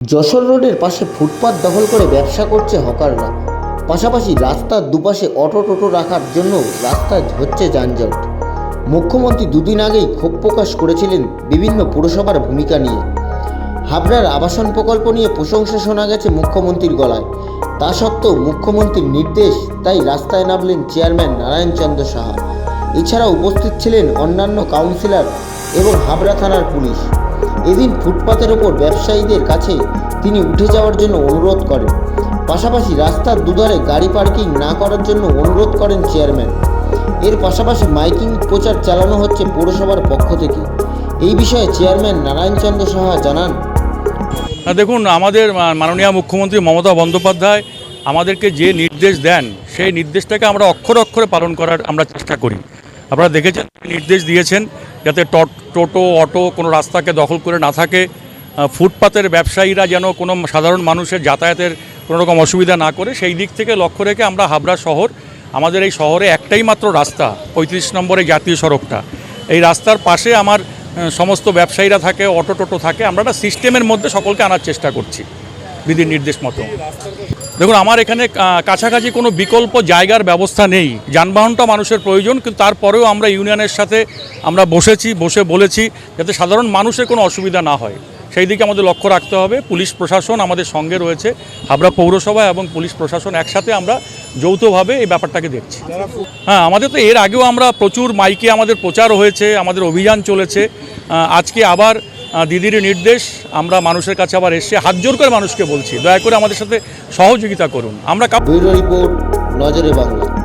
যশোর রোডের পাশে ফুটপাত দখল করে ব্যবসা করছে হকাররা। পাশাপাশি রাস্তার দুপাশে অটো টোটো রাখার জন্য রাস্তায় হচ্ছে যানজট। মুখ্যমন্ত্রী দুদিন আগেই ক্ষোভ প্রকাশ করেছিলেন বিভিন্ন পুরসভার ভূমিকা নিয়ে। হাবড়ার আবাসন প্রকল্প নিয়ে প্রশংসা শোনা গেছে মুখ্যমন্ত্রীর গলায়। তা সত্ত্বেও মুখ্যমন্ত্রীর নির্দেশ, তাই রাস্তায় নামলেন চেয়ারম্যান নারায়ণ চন্দ্র সাহা। এছাড়া উপস্থিত ছিলেন অন্যান্য কাউন্সিলর এবং হাবড়া থানার পুলিশ। এদিন ফুটপাতের ওপর ব্যবসায়ীদের কাছে তিনি উঠে যাওয়ার জন্য অনুরোধ করেন। পাশাপাশি রাস্তার দুধারে গাড়ি পার্কিং না করার জন্য অনুরোধ করেন চেয়ারম্যান। এর পাশাপাশি মাইকিং প্রচার চালানো হচ্ছে পৌরসভার পক্ষ থেকে। এই বিষয়ে চেয়ারম্যান নারায়ণচন্দ্র সাহা জানান। দেখুন, আমাদের মাননীয় মুখ্যমন্ত্রী মমতা বন্দ্যোপাধ্যায় আমাদেরকে যে নির্দেশ দেন, সেই নির্দেশটাকে আমরা অক্ষরে অক্ষরে পালন করার আমরা চেষ্টা করি। আপনারা দেখেছেন নির্দেশ দিয়েছেন যাতে টট- অটো কোনো রাস্তাকে দখল করে না থাকে ফুটপাতের ব্যবসায়ীরা যেন কোনো সাধারণ মানুষের যাতায়াতের কোনো রকম অসুবিধা না করে, সেই দিক থেকে লক্ষ্য রেখে আমরা হাবড়া শহর, আমাদের এই শহরে একটাই মাত্র রাস্তা, পঁয়ত্রিশ নম্বরে জাতীয় সড়কটা। এই রাস্তার পাশে আমার সমস্ত ব্যবসায়ীরা থাকে অটো টোটো থাকে, আমরা একটা সিস্টেমের মধ্যে সকলকে আনার চেষ্টা করছি, বিধির নির্দেশ মতো। দেখুন, আমার এখানে কাছাকাছি কোনো বিকল্প জায়গার ব্যবস্থা নেই। যানবাহনটা মানুষের প্রয়োজন, কিন্তু তারপরেও আমরা ইউনিয়নের সাথে আমরা বসেছি, বসে বলেছি যাতে সাধারণ মানুষের কোনো অসুবিধা না হয়। সেই দিকে আমাদের লক্ষ্য রাখতে হবে। পুলিশ প্রশাসন আমাদের সঙ্গে রয়েছে, হাবড়া পৌরসভা এবং পুলিশ প্রশাসন একসাথে আমরা যৌথভাবে এই ব্যাপারটাকে দেখছি। হ্যাঁ আমাদের তো এর আগেও আমরা প্রচুর মাইকে আমাদের প্রচার হয়েছে, আমাদের অভিযান চলেছে। আজকে আবার দিদির নির্দেশ, আমরা মানুষের কাছে আবার এসে হাত জোর করে মানুষকে বলছি। দয়া করে আমাদের সাথে সহযোগিতা করুন। আমরা রিপোর্ট, নজরে বাংলা।